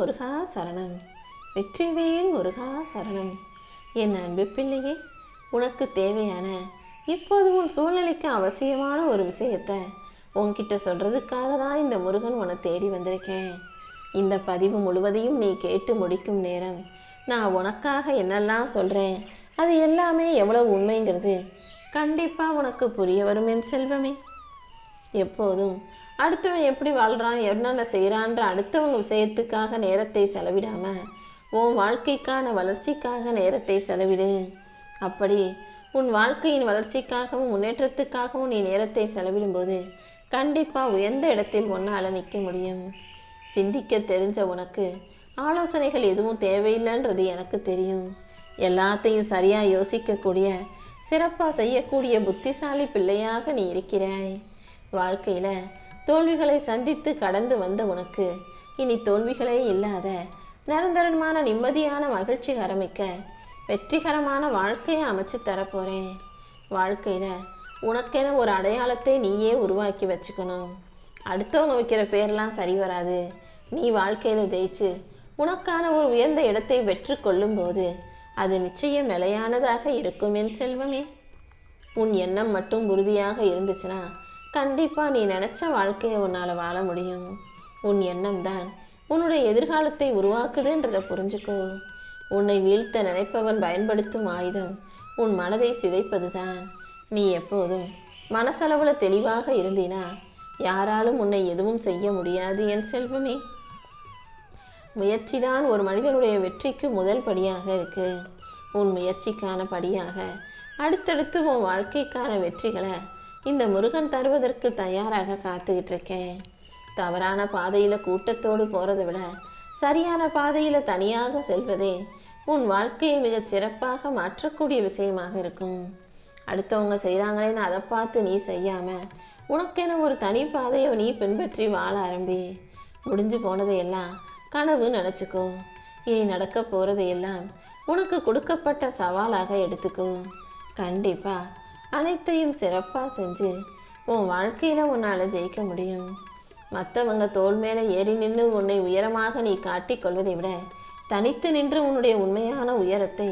முருகா சரணம். வெற்றிவேல் முருகா சரணம். என் அன்பு பிள்ளையே உனக்கு தேவையான இப்போது உன் சூழ்நிலைக்கு அவசியமான ஒரு விஷயத்த உன்கிட்ட சொல்றதுக்காக தான் இந்த முருகன் உன்னை தேடி வந்திருக்கேன். இந்த பதிவு முழுவதையும் நீ கேட்டு முடிக்கும் நேரம் நான் உனக்காக என்னெல்லாம் சொல்றேன் அது எல்லாமே எவ்வளவு உண்மைங்கிறது கண்டிப்பா உனக்கு புரிய வரும் என் செல்வமே. எப்போதும் அடுத்தவன் எப்படி வாழ்கிறான் என்னென்ன செய்கிறான்ற அடுத்தவங்க விஷயத்துக்காக நேரத்தை செலவிடாமல் உன் வாழ்க்கைக்கான வளர்ச்சிக்காக நேரத்தை செலவிடு. அப்படி உன் வாழ்க்கையின் வளர்ச்சிக்காகவும் முன்னேற்றத்துக்காகவும் நீ நேரத்தை செலவிடும்போது கண்டிப்பாக உயர்ந்த இடத்தில் உன்னால நிற்க முடியும். சிந்திக்க தெரிஞ்ச உனக்கு ஆலோசனைகள் எதுவும் தேவையில்லைன்றது எனக்கு தெரியும். எல்லாத்தையும் சரியாக யோசிக்கக்கூடிய சிறப்பாக செய்யக்கூடிய புத்திசாலி பிள்ளையாக நீ இருக்கிறாய். வாழ்க்கையில் தோல்விகளை சந்தித்து கடந்து வந்த உனக்கு. இனி தோல்விகளே இல்லாத நிரந்தரமான நிம்மதியான மகிழ்ச்சி ஆரம்பிக்க வெற்றிகரமான வாழ்க்கையை அமைச்சு தரப்போறேன். வாழ்க்கையில உனக்கென ஒரு அடையாளத்தை நீயே உருவாக்கி வச்சுக்கணும். அடுத்தவங்க வைக்கிற பேர்லாம் சரி வராது. நீ வாழ்க்கையில ஜெயிச்சு உனக்கான ஒரு உயர்ந்த இடத்தை வெற்றி கொள்ளும் போது அது நிச்சயம் நிலையானதாக இருக்கும் என் செல்வமே. உன் எண்ணம் மட்டும் உறுதியாக இருந்துச்சுன்னா கண்டிப்பா நீ நினைச்ச வாழ்க்கையை உன்னால வாழ முடியும். உன் எண்ணம் தான் உன்னுடைய எதிர்காலத்தை உருவாக்குதுன்றதை புரிஞ்சுக்கோ. உன்னை வீழ்த்த நினைப்பவன் பயன்படுத்தும் ஆயுதம் உன் மனதை சிதைப்பதுதான். நீ எப்போதும் மனசளவுல தெளிவாக இருந்தினா யாராலும் உன்னை எதுவும் செய்ய முடியாது என் செல்வமே. முயற்சிதான் ஒரு மனிதனுடைய வெற்றிக்கு முதல் படியாக இருக்கு. உன் முயற்சிக்கான படியாக அடுத்தடுத்து உன் வாழ்க்கைக்கான வெற்றிகளை இந்த முருகன் தருவதற்கு தயாராக காத்துக்கிட்டு இருக்கேன் தவறான பாதையில கூட்டத்தோடு போறதை விட சரியான பாதையில தனியாக செல்வதே உன் வாழ்க்கையை மிகச் சிறப்பாக மாற்றக்கூடிய விஷயமாக இருக்கும். அடுத்தவங்க செய்கிறாங்களேன்னு அதை பார்த்து நீ செய்யாம உனக்கென ஒரு தனி பாதையை நீ பின்பற்றி வாழ ஆரம்பி. முடிஞ்சு போனதையெல்லாம் கனவு நினச்சிக்கோ. இனி நடக்க போறதையெல்லாம் உனக்கு கொடுக்கப்பட்ட சவாலாக எடுத்துக்கோ. கண்டிப்பாக அனைத்தையும் சிறப்பாக செஞ்சு உன் வாழ்க்கையில் உன்னால் ஜெயிக்க முடியும். மற்றவங்க தோல் மேலே ஏறி நின்று உன்னை உயரமாக நீ காட்டிக்கொள்வதை விட தனித்து நின்று உன்னுடைய உண்மையான உயரத்தை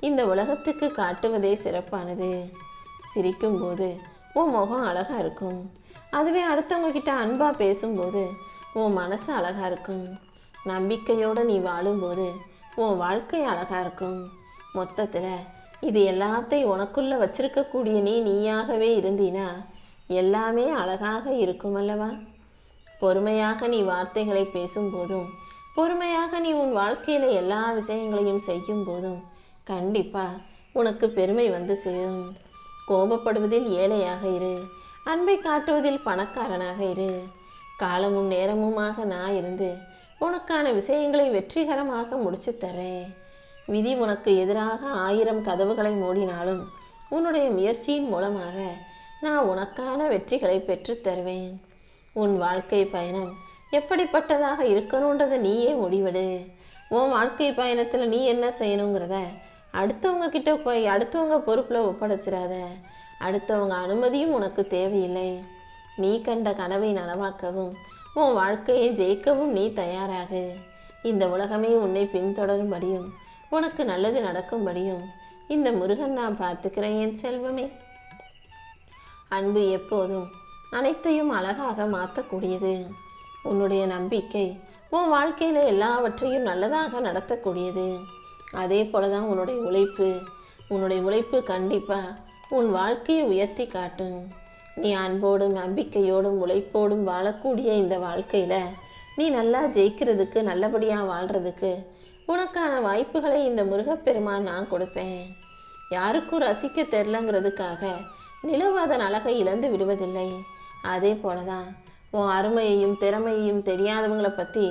இந்த உலகத்துக்கு காட்டுவதே சிறப்பானது. சிரிக்கும்போது உன் முகம் அழகாக இருக்கும். அதுவே அடுத்தவங்க கிட்ட அன்பாக பேசும்போது உன் மனசு அழகாக இருக்கும். நம்பிக்கையோடு நீ வாழும்போது உன் வாழ்க்கை அழகாக இருக்கும். மொத்தத்தில் இது எல்லாத்தையும் உனக்குள்ள வச்சிருக்கக்கூடிய நீ நீயாகவே இருந்தினா எல்லாமே அழகாக இருக்கும் அல்லவா பொறுமையாக நீ வார்த்தைகளை பேசும்போதும் பொறுமையாக நீ உன் வாழ்க்கையில எல்லா விஷயங்களையும் செய்யும் போதும் கண்டிப்பா உனக்கு பெருமை வந்து சேரும். கோபப்படுவதில் ஏழையாக இரு. அன்பை காட்டுவதில் பணக்காரனாக இரு. காலமும் நேரமுமாக நான் இருந்து உனக்கான விஷயங்களை வெற்றிகரமாக முடிச்சு தரேன். விதி உனக்கு எதிராக ஆயிரம் கதவுகளை மூடினாலும் உன்னுடைய முயற்சியின் மூலமாக நான் உனக்கான வெற்றிகளை பெற்றுத் தருவேன். உன் வாழ்க்கை பயணம் எப்படிப்பட்டதாக இருக்கணுன்றதை நீயே முடிவெடு. உன் வாழ்க்கை பயணத்தில் நீ என்ன செய்யணுங்கிறத அடுத்தவங்க கிட்ட போய் அடுத்தவங்க பொறுப்பில் ஒப்படைச்சிடாத. அடுத்தவங்க அனுமதியும் உனக்கு தேவையில்லை. நீ கண்ட கனவை நனவாக்கவும் உன் வாழ்க்கையை ஜெயிக்கவும் நீ தயாராகு. இந்த உலகமே உன்னை பின்தொடரும்படியும் உனக்கு நல்லது நடக்கும்படியும் இந்த முருகன் நான் பார்த்துக்கிறேன் என் செல்வமே. அன்பு எப்போதும் அனைத்தையும் அழகாக மாற்றக்கூடியது. உன்னுடைய நம்பிக்கை உன் வாழ்க்கையில் எல்லாவற்றையும் நல்லதாக நடத்தக்கூடியது. அதே போலதான் உன்னுடைய உழைப்பு உன்னுடைய உழைப்பு கண்டிப்பாக உன் வாழ்க்கையை உயர்த்தி காட்டும். நீ அன்போடும் நம்பிக்கையோடும் உழைப்போடும் வாழக்கூடிய இந்த வாழ்க்கையில் நீ நல்லா ஜெயிக்கிறதுக்கு நல்லபடியாக வாழ்கிறதுக்கு உனக்கான வாய்ப்புகளை இந்த முருகப்பெருமான் நான் கொடுப்பேன். யாருக்கும் ரசிக்க தெரிலங்கிறதுக்காக நிலவு அதன் அழகை இழந்து விடுவதில்லை. அதே போலதான் உன் அருமையையும் திறமையையும் தெரியாதவங்களை பத்தி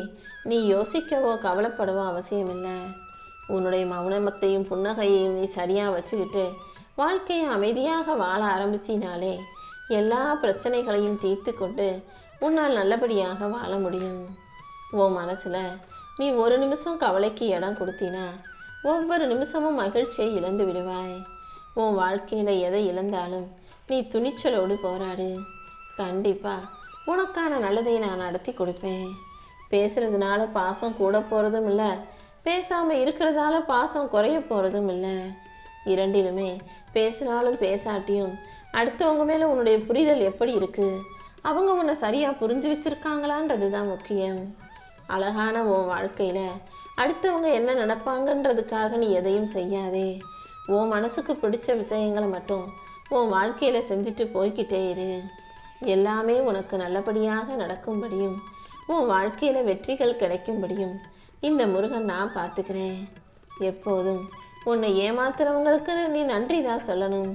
நீ யோசிக்கவோ கவலைப்படவோ அவசியம் இல்லை உன்னுடைய மௌனமத்தையும் புன்னகையையும் நீ சரியா வச்சுக்கிட்டு வாழ்க்கையை அமைதியாக வாழ ஆரம்பிச்சினாலே எல்லா பிரச்சனைகளையும் தீர்த்து கொண்டு உன்னால் நல்லபடியாக வாழ முடியும். உன் மனசுல நீ ஒரு நிமிஷம் கவலைக்கு இடம் கொடுத்தினா ஒவ்வொரு நிமிஷமும் மகிழ்ச்சியை இழந்து விடுவாய். உன் வாழ்க்கையில் எதை இழந்தாலும் நீ துணிச்சலோடு போராடு. கண்டிப்பா உனக்கான நல்லதை நான் நடத்தி கொடுப்பேன். பேசுறதுனால பாசம் கூட போகிறதும் இல்லை பேசாமல் இருக்கிறதால பாசம் குறைய போகிறதும் இல்லை. இரண்டிலுமே பேசினாலும் பேசாட்டியும் அடுத்தவங்க மேலே உன்னுடைய புரிதல் எப்படி இருக்கு? அவங்க உன்னை சரியாக புரிஞ்சு வச்சிருக்காங்களான்றது தான் முக்கியம். அழகான உன் வாழ்க்கையில் அடுத்தவங்க என்ன நினப்பாங்கன்றதுக்காக நீ எதையும் செய்யாதே. உன் மனசுக்கு பிடிச்ச விஷயங்களை மட்டும் உன் வாழ்க்கையில் செஞ்சுட்டு போய்க்கிட்டே இரு. எல்லாமே உனக்கு நல்லபடியாக நடக்கும்படியும் உன் வாழ்க்கையில் வெற்றிகள் கிடைக்கும்படியும் இந்த முருகன் நான் பார்த்துக்கிறேன். எப்போதும் உன்னை ஏமாத்துறவங்களுக்கு நீ நன்றி தான் சொல்லணும்.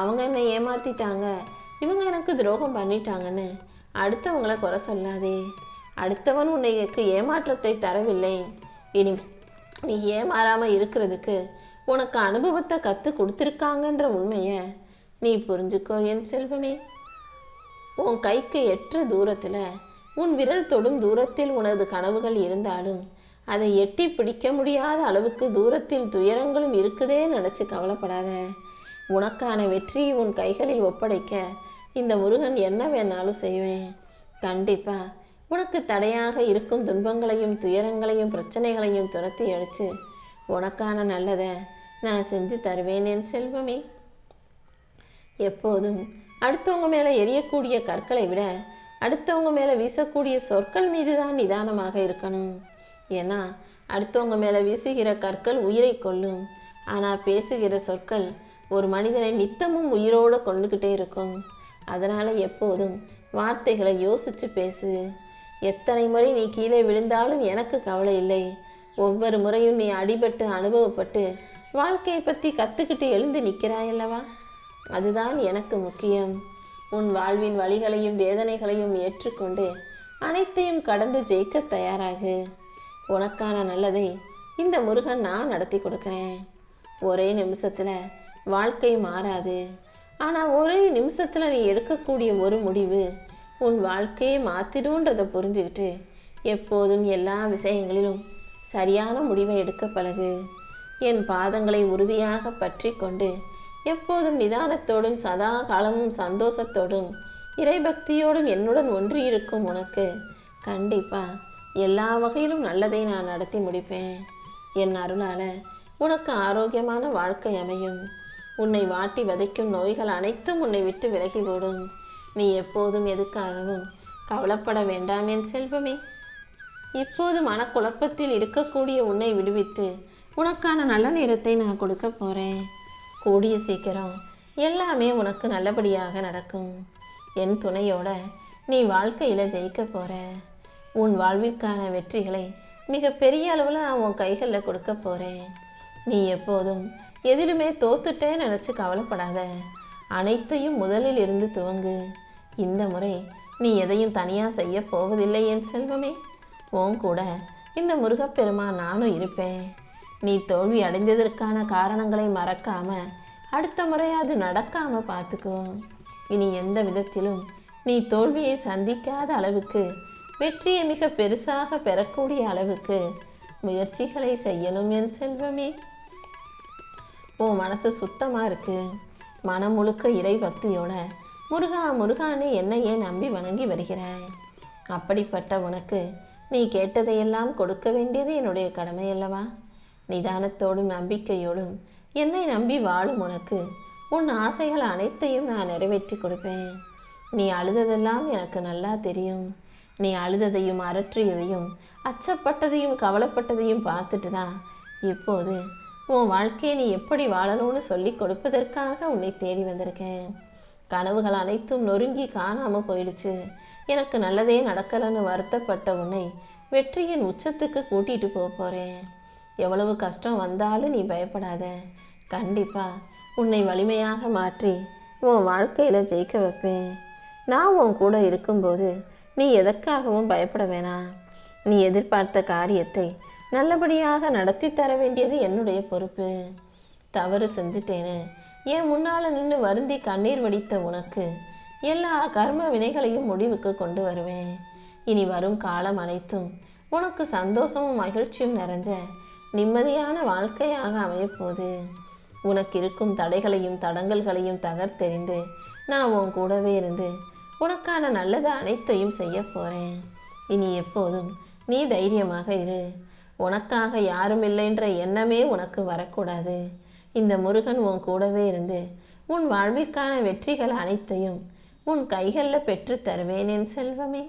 அவங்க என்னை ஏமாத்திட்டாங்க இவங்க எனக்கு துரோகம் பண்ணிட்டாங்கன்னு அடுத்தவங்களை குறை சொல்லாதே. அடுத்தவன் உன்னைக்கு ஏமாற்றத்தை தரவில்லை. இனி நீ ஏமாறாமல் இருக்கிறதுக்கு உனக்கு அனுபவத்தை கற்று கொடுத்துருக்காங்கன்ற உண்மையை நீ புரிஞ்சுக்கோ என் செல்வமே. உன் கைக்கு எற்ற தூரத்தில் உன் விரல் தொடும் தூரத்தில் உனது கனவுகள் இருந்தாலும் அதை எட்டி பிடிக்க முடியாத அளவுக்கு தூரத்தில் துயரங்களும் இருக்குதே நினச்சி கவலைப்படாத. உனக்கான வெற்றியை உன் கைகளில் ஒப்படைக்க இந்த முருகன் என்ன வேணாலும் செய்வேன். கண்டிப்பாக உனக்கு தடையாக இருக்கும் துன்பங்களையும் துயரங்களையும் பிரச்சனைகளையும் துரத்தி அடிச்சு உனக்கான நல்லதை நான் செஞ்சு தருவேன் என் செல்வமே. எப்போதும் அடுத்தவங்க மேலே எரியக்கூடிய கற்களை விட அடுத்தவங்க மேலே வீசக்கூடிய சொற்கள் மீது தான் நிதானமாக இருக்கணும். ஏன்னா அடுத்தவங்க மேலே வீசுகிற கற்கள் உயிரை கொள்ளும் ஆனால் பேசுகிற சொற்கள் ஒரு மனிதனை நித்தமும் உயிரோடு கொண்டுக்கிட்டே இருக்கும். அதனால் எப்போதும் வார்த்தைகளை யோசித்து பேசு. எத்தனை முறை நீ கீழே விழுந்தாலும் எனக்கு கவலை இல்லை. ஒவ்வொரு முறையும் நீ அடிபட்டு அனுபவப்பட்டு வாழ்க்கையை பற்றி கற்றுக்கிட்டு எழுந்து நிற்கிறாயல்லவா அதுதான் எனக்கு முக்கியம். உன் வாழ்வின் வழிகளையும் வேதனைகளையும் ஏற்றுக்கொண்டு அனைத்தையும் கடந்து ஜெயிக்க தயாராகு. உனக்கான நல்லதை இந்த முருகன் நான் நடத்தி கொடுக்குறேன். ஒரே நிமிஷத்தில் வாழ்க்கை மாறாது. ஆனால் ஒரே நிமிஷத்தில் நீ எடுக்கக்கூடிய ஒரு முடிவு உன் வாழ்க்கையை மாத்திடும்ன்றதை புரிஞ்சுக்கிட்டு எப்போதும் எல்லா விஷயங்களிலும் சரியான முடிவை எடுக்க பழகு. என் பாதங்களை உறுதியாக பற்றி கொண்டு எப்போதும் நிதானத்தோடும் சதா காலமும் சந்தோஷத்தோடும் இறைபக்தியோடும் என்னுடன் ஒன்றியிருக்கும் உனக்கு கண்டிப்பா எல்லா வகையிலும் நல்லதை நான் நடத்தி முடிப்பேன். என் அருளால உனக்கு ஆரோக்கியமான வாழ்க்கை அமையும். உன்னை வாட்டி வதைக்கும் நோய்கள் அனைத்தும் உன்னை விட்டு விலகி ஓடும். நீ எப்போதும் எதுக்காகவும் கவலைப்பட வேண்டாம் என் செல்வமே. இப்போது மனக்குழப்பத்தில் இருக்கக்கூடிய உன்னை விடுவித்து உனக்கான நல்ல நேரத்தை நான் கொடுக்க போறேன். கூடிய சீக்கிரம் எல்லாமே உனக்கு நல்லபடியாக நடக்கும். என் துணையோட நீ வாழ்க்கையில் ஜெயிக்க போற. உன் வாழ்விற்கான வெற்றிகளை மிக பெரிய அளவில் நான் உன் கைகளில் கொடுக்க போறேன். நீ எப்போதும் எதிலுமே தோத்துட்டே நினச்சி கவலைப்படாத. அனைத்தையும் முதலில் இருந்து துவங்கு. இந்த முறை நீ எதையும் தனியாக செய்ய போவதில்லை என் செல்வமே. உன் கூட இந்த முருகப்பெருமா நானும் இருப்பேன். நீ தோல்வி அடைந்ததற்கான காரணங்களை மறக்காம அடுத்த முறை அது நடக்காம பார்த்துக்கோ. இனி எந்த விதத்திலும் நீ தோல்வியை சந்திக்காத அளவுக்கு வெற்றியை மிக பெருசாக பெறக்கூடிய அளவுக்கு முயற்சிகளை செய்யணும் என் செல்வமே. உன் மனசு சுத்தமாக இருக்கு. மனம் முழுக்க இறை பக்தியோட முருகா முருகான்னு என்னையே நம்பி வணங்கி வருகிறாய்? அப்படிப்பட்ட உனக்கு நீ கேட்டதையெல்லாம் கொடுக்க வேண்டியது என்னுடைய கடமை அல்லவா? நிதானத்தோடும் நம்பிக்கையோடும் என்னை நம்பி வாழும் உனக்கு உன் ஆசைகள் அனைத்தையும் நான் நிறைவேற்றி கொடுப்பேன். நீ அழுததெல்லாம் எனக்கு நல்லா தெரியும். நீ அழுததையும் அரற்றியதையும் அச்சப்பட்டதையும் கவலைப்பட்டதையும் பார்த்துட்டு தான் இப்போது உன் வாழ்க்கையை நீ எப்படி வாழணும்னு சொல்லி கொடுப்பதற்காக உன்னை தேடி வந்திருக்கேன். கனவுகள் அனைத்தும் நொறுங்கி காணாம போயிடுச்சு. எனக்கு நல்லதே நடக்கலைன்னு வருத்தப்பட்ட உன்னை வெற்றியின் உச்சத்துக்கு கூட்டிட்டு போக போறேன். எவ்வளவு கஷ்டம் வந்தாலும் நீ பயப்படாத. கண்டிப்பா உன்னை வலிமையாக மாற்றி உன் வாழ்க்கையில ஜெயிக்க வைப்பேன். நான் உன் கூட இருக்கும்போது நீ எதற்காகவும் பயப்பட வேணாம். நீ எதிர்பார்த்த காரியத்தை நல்லபடியாக நடத்தி தர வேண்டியது என்னுடைய பொறுப்பு. தவறு செஞ்சுட்டேன்னு என் முன்னால் நின்று வருந்தி கண்ணீர் வடித்த உனக்கு. எல்லா கர்ம வினைகளையும் முடிவுக்கு கொண்டு வருவேன். இனி வரும் காலம் அனைத்தும் உனக்கு சந்தோஷமும் மகிழ்ச்சியும் நிறைஞ்ச நிம்மதியான வாழ்க்கையாக அமையப்போகுது. உனக்கு இருக்கும் தடைகளையும் தடங்கல்களையும் தகர்த்தெறிந்து நான் உன் கூடவே இருந்து உனக்கான நல்லது அனைத்தையும் செய்ய போகிறேன் இனி எப்போதும் நீ தைரியமாக இரு. உனக்காக யாரும் இல்லைன்ற எண்ணமே உனக்கு வரக்கூடாது. இந்த முருகன் உன் கூடவே இருந்து உன் வாழ்விற்கான வெற்றிகள் அனைத்தையும் உன் கைகளில் பெற்று தருவேன் என் செல்வமே.